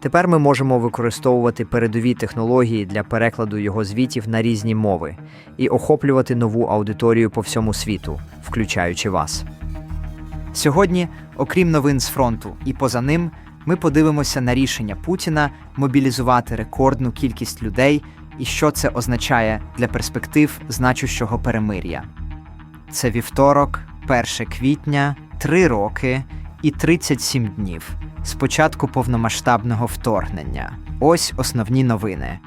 Тепер ми можемо використовувати передові технології для перекладу його звітів на різні мови і охоплювати нову аудиторію по всьому світу, включаючи вас. Сьогодні, окрім новин з фронту і поза ним, ми подивимося на рішення Путіна мобілізувати рекордну кількість людей і що це означає для перспектив значущого перемир'я. Це вівторок, 1 квітня, 3 роки і 37 днів з початку повномасштабного вторгнення. Ось основні новини.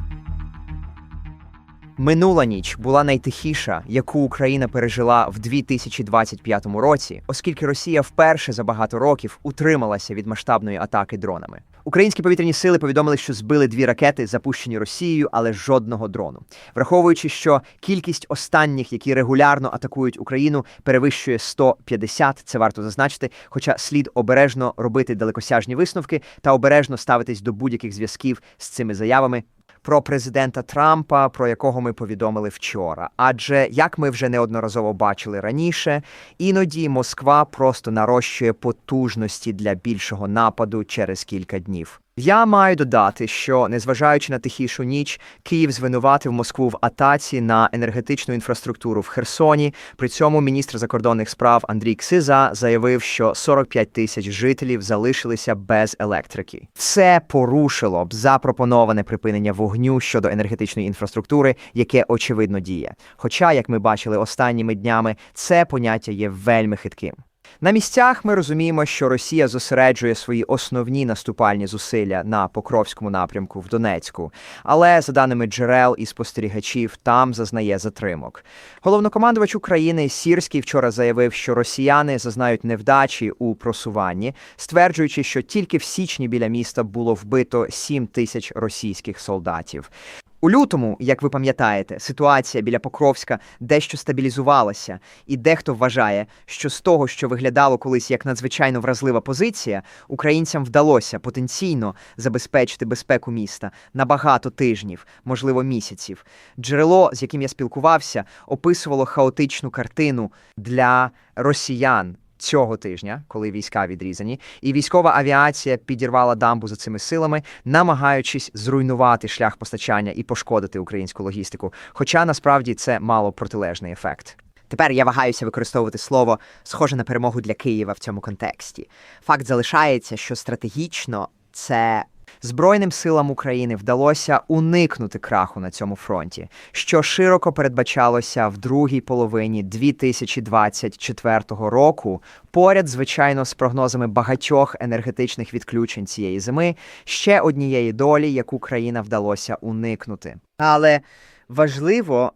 Минула ніч була найтихіша, яку Україна пережила в 2025 році, оскільки Росія вперше за багато років утрималася від масштабної атаки дронами. Українські повітряні сили повідомили, що збили дві ракети, запущені Росією, але жодного дрону. Враховуючи, що кількість останніх, які регулярно атакують Україну, перевищує 150, це варто зазначити. Хоча слід обережно робити далекосяжні висновки та обережно ставитись до будь-яких зв'язків з цими заявами про президента Трампа, про якого ми повідомили вчора. Адже як ми вже неодноразово бачили раніше, іноді Москва просто нарощує потужності для більшого нападу через кілька днів. Я маю додати, що незважаючи на тихішу ніч, Київ звинуватив Москву в атаці на енергетичну інфраструктуру в Херсоні. При цьому міністр закордонних справ Андрій Ксиза заявив, що 45 тисяч жителів залишилися без електрики. Це порушило б запропоноване припинення вогню щодо енергетичної інфраструктури, яке очевидно діє. Хоча, як ми бачили останніми днями, це поняття є вельми хитким. На місцях ми розуміємо, що Росія зосереджує свої основні наступальні зусилля на Покровському напрямку в Донецьку, але за даними джерел і спостерігачів, там зазнає затримок. Головнокомандувач України Сірський вчора заявив, що росіяни зазнають невдачі у просуванні, стверджуючи, що тільки в січні біля міста було вбито 7 тисяч російських солдатів. У лютому, як ви пам'ятаєте, ситуація біля Покровська дещо стабілізувалася, і дехто вважає, що з того, що виглядало колись як надзвичайно вразлива позиція, українцям вдалося потенційно забезпечити безпеку міста на багато тижнів, можливо, місяців. Джерело, з яким я спілкувався, описувало хаотичну картину для росіян. Цього тижня, коли війська відрізані, і військова авіація підірвала дамбу за цими силами, намагаючись зруйнувати шлях постачання і пошкодити українську логістику. Хоча насправді це мало протилежний ефект. Тепер я вагаюся використовувати слово схоже на перемогу для Києва в цьому контексті. Факт залишається, що стратегічно це Збройним силам України вдалося уникнути краху на цьому фронті, що широко передбачалося в другій половині 2024 року, поряд, звичайно, з прогнозами багатьох енергетичних відключень цієї зими, ще однієї долі, яку країна вдалося уникнути. Але важливо,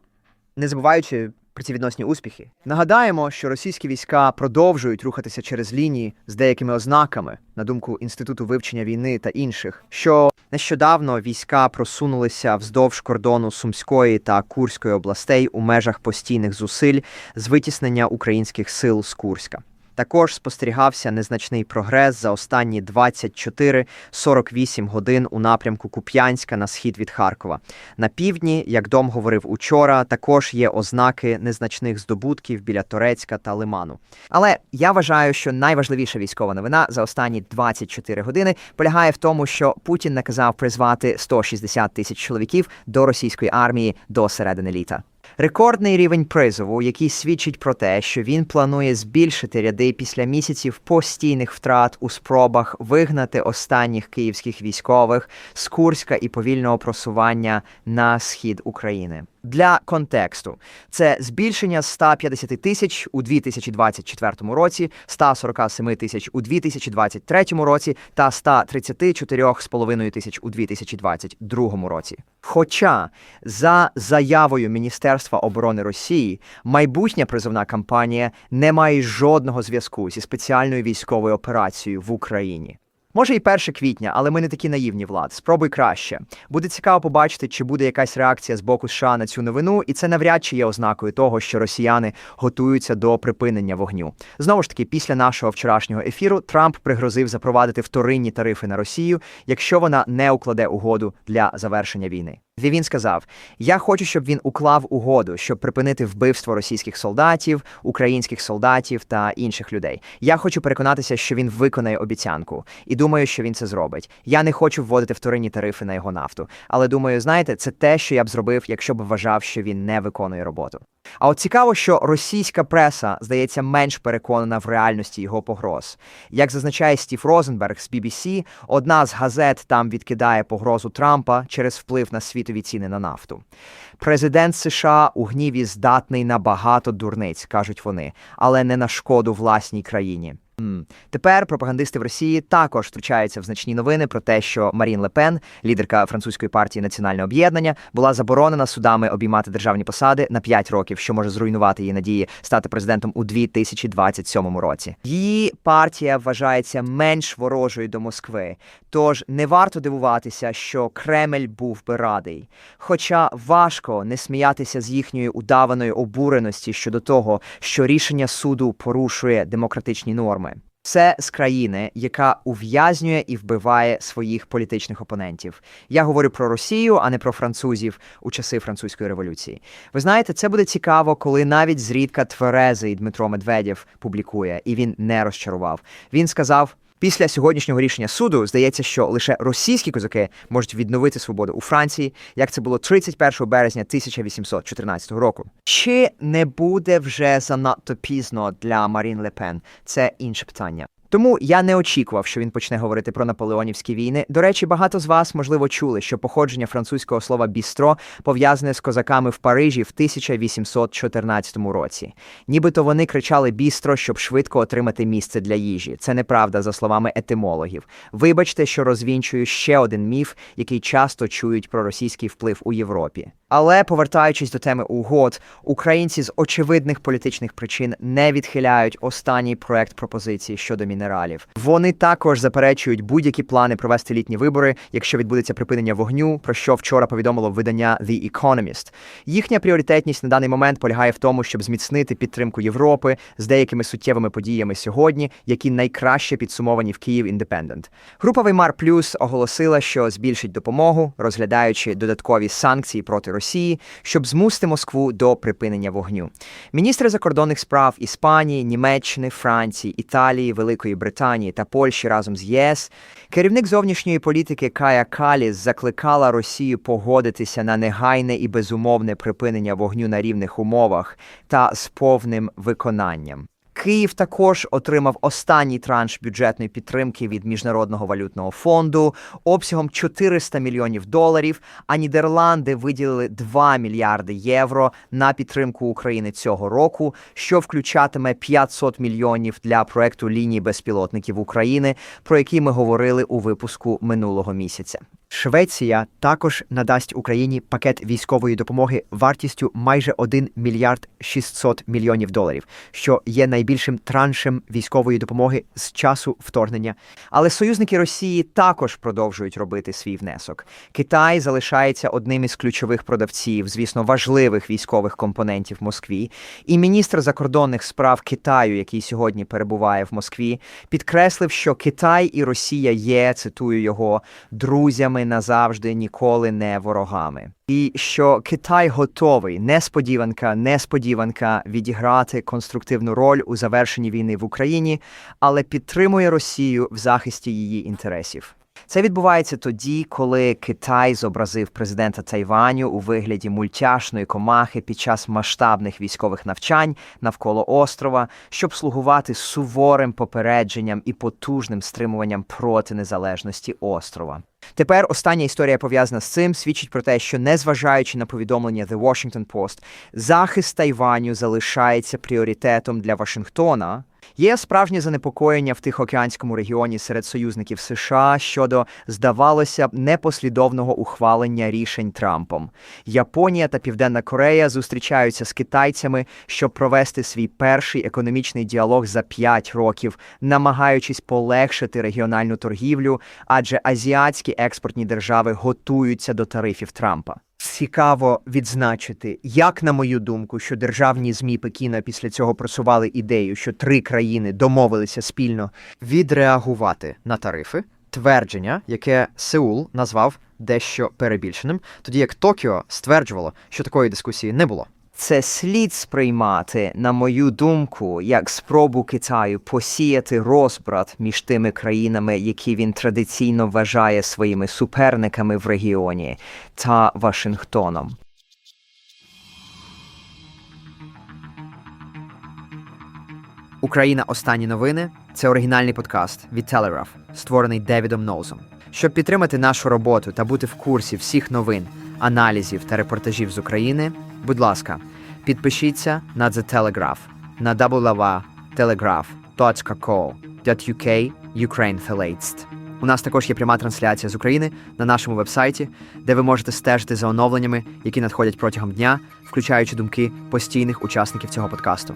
не забуваючи про ці відносні успіхи, нагадаємо, що російські війська продовжують рухатися через лінії з деякими ознаками, на думку інституту вивчення війни та інших, що нещодавно війська просунулися вздовж кордону Сумської та Курської областей у межах постійних зусиль з витіснення українських сил з Курська. Також спостерігався незначний прогрес за останні 24-48 годин у напрямку Куп'янська на схід від Харкова. На півдні, як Дом говорив учора, також є ознаки незначних здобутків біля Торецька та Лиману. Але я вважаю, що найважливіша військова новина за останні 24 години полягає в тому, що Путін наказав призвати 160 тисяч чоловіків до російської армії до середини літа. Рекордний рівень призову, який свідчить про те, що він планує збільшити ряди після місяців постійних втрат у спробах вигнати останніх київських військових з Курська і повільного просування на схід України. Для контексту це збільшення з 150 тисяч у 2024 році, 147 тисяч у 2023 році та 134,5 тисяч у 2022 році. Хоча за заявою Міністерства оборони Росії майбутня призовна кампанія не має жодного зв'язку зі спеціальною військовою операцією в Україні. Може і 1 квітня, але ми не такі наївні влад. Спробуй краще. Буде цікаво побачити, чи буде якась реакція з боку США на цю новину, і це навряд чи є ознакою того, що росіяни готуються до припинення вогню. Знову ж таки, після нашого вчорашнього ефіру Трамп пригрозив запровадити вторинні тарифи на Росію, якщо вона не укладе угоду для завершення війни. Він сказав: Я хочу, щоб він уклав угоду, щоб припинити вбивство російських солдатів, українських солдатів та інших людей. Я хочу переконатися, що він виконає обіцянку, і думаю, що він це зробить. Я не хочу вводити вторинні тарифи на його нафту. Але думаю, знаєте, це те, що я б зробив, якщо б вважав, що він не виконує роботу. А от цікаво, що російська преса здається менш переконана в реальності його погроз. Як зазначає Стів Розенберг з BBC, одна з газет там відкидає погрозу Трампа через вплив на світові ціни на нафту. Президент США у гніві здатний на багато дурниць, кажуть вони, але не на шкоду власній країні. Тепер пропагандисти в Росії також втручаються в значні новини про те, що Марін Лепен, лідерка французької партії Національне об'єднання, була заборонена судами обіймати державні посади на 5 років, що може зруйнувати її надії стати президентом у 2027 році. Її партія вважається менш ворожою до Москви, тож не варто дивуватися, що Кремль був би радий. Хоча важко не сміятися з їхньої удаваної обуреності щодо того, що рішення суду порушує демократичні норми. Це з країни, яка ув'язнює і вбиває своїх політичних опонентів. Я говорю про Росію, а не про французів у часи французької революції. Ви знаєте, це буде цікаво, коли навіть зрідка тверезий Дмитро Медведєв публікує, і він не розчарував. Він сказав. Після сьогоднішнього рішення суду здається, що лише російські козаки можуть відновити свободу у Франції, як це було 31 березня 1814 року. Чи не буде вже занадто пізно для Марін Лепен? Це інше питання. Тому я не очікував, що він почне говорити про наполеонівські війни. До речі, багато з вас, можливо, чули, що походження французького слова бістро пов'язане з козаками в Парижі в 1814 році. Нібито вони кричали бістро, щоб швидко отримати місце для їжі. Це неправда, за словами етимологів. Вибачте, що розвінчую ще один міф, який часто чують про російський вплив у Європі. Але повертаючись до теми угод, українці з очевидних політичних причин не відхиляють останній проект пропозиції щодо мінералів. Вони також заперечують будь-які плани провести літні вибори, якщо відбудеться припинення вогню, про що вчора повідомило видання The Economist. Їхня пріоритетність на даний момент полягає в тому, щоб зміцнити підтримку Європи з деякими суттєвими подіями сьогодні, які найкраще підсумовані в Київ Індепендент. Група Веймар Плюс оголосила, що збільшить допомогу, розглядаючи додаткові санкції проти Росії, щоб змусити Москву до припинення вогню. Міністри закордонних справ Іспанії, Німеччини, Франції, Італії, Великої Британії та Польщі разом з ЄС. Керівник зовнішньої політики Кая Каліс закликала Росію погодитися на негайне і безумовне припинення вогню на рівних умовах та з повним виконанням. Київ також отримав останній транш бюджетної підтримки від Міжнародного валютного фонду обсягом 400 мільйонів доларів. А Нідерланди виділили 2 мільярди євро на підтримку України цього року, що включатиме 500 мільйонів для проекту лінії безпілотників України, про який ми говорили у випуску минулого місяця. Швеція також надасть Україні пакет військової допомоги вартістю майже 1 мільярд 600 мільйонів доларів, що є найбільшим траншем військової допомоги з часу вторгнення. Але союзники Росії також продовжують робити свій внесок. Китай залишається одним із ключових продавців, звісно, важливих військових компонентів Москві. І міністр закордонних справ Китаю, який сьогодні перебуває в Москві, підкреслив, що Китай і Росія є, цитую його, друзями назавжди ніколи не ворогами. І що Китай готовий, несподіванка, несподіванка відіграти конструктивну роль у завершенні війни в Україні, але підтримує Росію в захисті її інтересів. Це відбувається тоді, коли Китай зобразив президента Тайваню у вигляді мультяшної комахи під час масштабних військових навчань навколо острова, щоб слугувати суворим попередженням і потужним стримуванням проти незалежності острова. Тепер остання історія пов'язана з цим свідчить про те, що незважаючи на повідомлення The Washington Post, захист Тайваню залишається пріоритетом для Вашингтона. Є справжнє занепокоєння в Тихоокеанському регіоні серед союзників США щодо, здавалося б, непослідовного ухвалення рішень Трампом. Японія та Південна Корея зустрічаються з китайцями, щоб провести свій перший економічний діалог за п'ять років, намагаючись полегшити регіональну торгівлю, адже азіатські експортні держави готуються до тарифів Трампа. Цікаво відзначити, як, на мою думку, що державні змі Пекіна після цього просували ідею, що три країни домовилися спільно Відреагувати на тарифи, твердження, яке Сеул назвав дещо перебільшеним, тоді як Токіо стверджувало, що такої дискусії не було. Це слід сприймати, на мою думку, як спробу Китаю посіяти розбрат між тими країнами, які він традиційно вважає своїми суперниками в регіоні, та Вашингтоном. Україна Останні новини це оригінальний подкаст від Telegraph, створений Девідом Ноузом. Щоб підтримати нашу роботу та бути в курсі всіх новин, аналізів та репортажів з України, будь ласка, підпишіться на The Telegraph на www.telegraph.co.uk Ukraine Verletzt. У нас також є пряма трансляція з України на нашому вебсайті, де ви можете стежити за оновленнями, які надходять протягом дня, включаючи думки постійних учасників цього подкасту.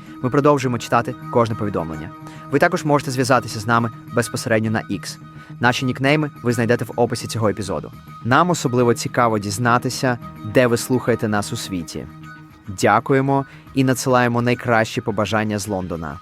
Ми продовжуємо читати кожне повідомлення. Ви також можете зв'язатися з нами безпосередньо на X. Наші нікнейми ви знайдете в описі цього епізоду. Нам особливо цікаво дізнатися, де ви слухаєте нас у світі. Дякуємо і надсилаємо найкращі побажання з Лондона.